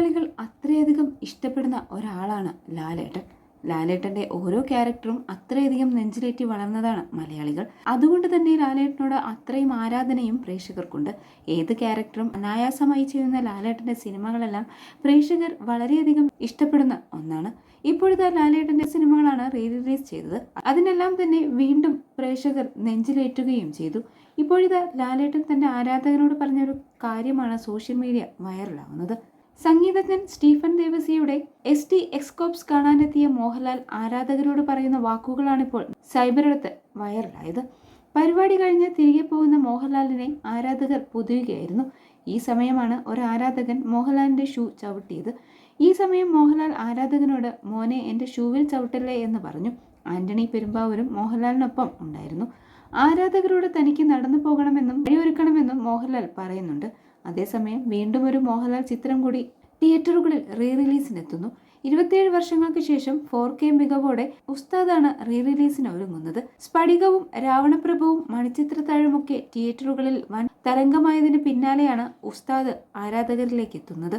മലയാളികൾ അത്രയധികം ഇഷ്ടപ്പെടുന്ന ഒരാളാണ് ലാലേട്ടൻ. ലാലേട്ടന്റെ ഓരോ ക്യാരക്ടറും അത്രയധികം നെഞ്ചിലേറ്റി വളർന്നതാണ് മലയാളികൾ. അതുകൊണ്ട് തന്നെ ലാലേട്ടനോട് അത്രയും ആരാധനയും പ്രേക്ഷകർക്കുണ്ട്. ഏത് ക്യാരക്ടറും അനായാസമായി ചെയ്യുന്ന ലാലേട്ടന്റെ സിനിമകളെല്ലാം പ്രേക്ഷകർ വളരെയധികം ഇഷ്ടപ്പെടുന്ന ഒന്നാണ്. ഇപ്പോഴത്തെ ലാലേട്ടന്റെ സിനിമകളാണ് റീ റിലീസ് ചെയ്തത്. അതിനെല്ലാം തന്നെ വീണ്ടും പ്രേക്ഷകർ നെഞ്ചിലേറ്റുകയും ചെയ്തു. ഇപ്പോഴത്തെ ലാലേട്ടൻ തന്റെ ആരാധകരോട് പറഞ്ഞൊരു കാര്യമാണ് സോഷ്യൽ മീഡിയ വൈറലാവുന്നത്. സംഗീതജ്ഞൻ സ്റ്റീഫൻ ദേവസിയുടെ എസ് ടി എക്സ്കോപ്സ് കാണാനെത്തിയ മോഹൻലാൽ ആരാധകരോട് പറയുന്ന വാക്കുകളാണിപ്പോൾ സൈബറിടത്ത് വൈറലായത്. പരിപാടി കഴിഞ്ഞ് തിരികെ പോകുന്ന മോഹൻലാലിനെ ആരാധകർ പൊതിയുകയായിരുന്നു ഈ സമയമാണ് ഒരു ആരാധകൻ മോഹൻലാലിന്റെ ഷൂ ചവിട്ടിയത്. ഈ സമയം മോഹൻലാൽ ആരാധകനോട് മോനെ എന്റെ ഷൂവിൽ ചവിട്ടല്ലേ എന്ന് പറഞ്ഞു. ആന്റണി പെരുമ്പാവൂരും മോഹൻലാലിനൊപ്പം ഉണ്ടായിരുന്നു. ആരാധകരോട് തനിക്ക് നടന്നു പോകണമെന്നും വഴിയൊരുക്കണമെന്നും മോഹൻലാൽ പറയുന്നുണ്ട്. അതേസമയം വീണ്ടും ഒരു മോഹൻലാൽ ചിത്രം കൂടി തിയേറ്ററുകളിൽ റീ റിലീസിനെത്തുന്നു ഇരുപത്തിയേഴ് വർഷങ്ങൾക്ക് ശേഷം ഫോർ കെ മികവോടെ ഉസ്താദാണ് റീ റിലീസിന് ഒരുങ്ങുന്നത്. സ്ഫടികവും രാവണപ്രഭുവും മണിച്ചിത്രത്താഴുമൊക്കെ തിയേറ്ററുകളിൽ വൻ തരംഗമായതിന് പിന്നാലെയാണ് ഉസ്താദ് ആരാധകരിലേക്ക് എത്തുന്നത്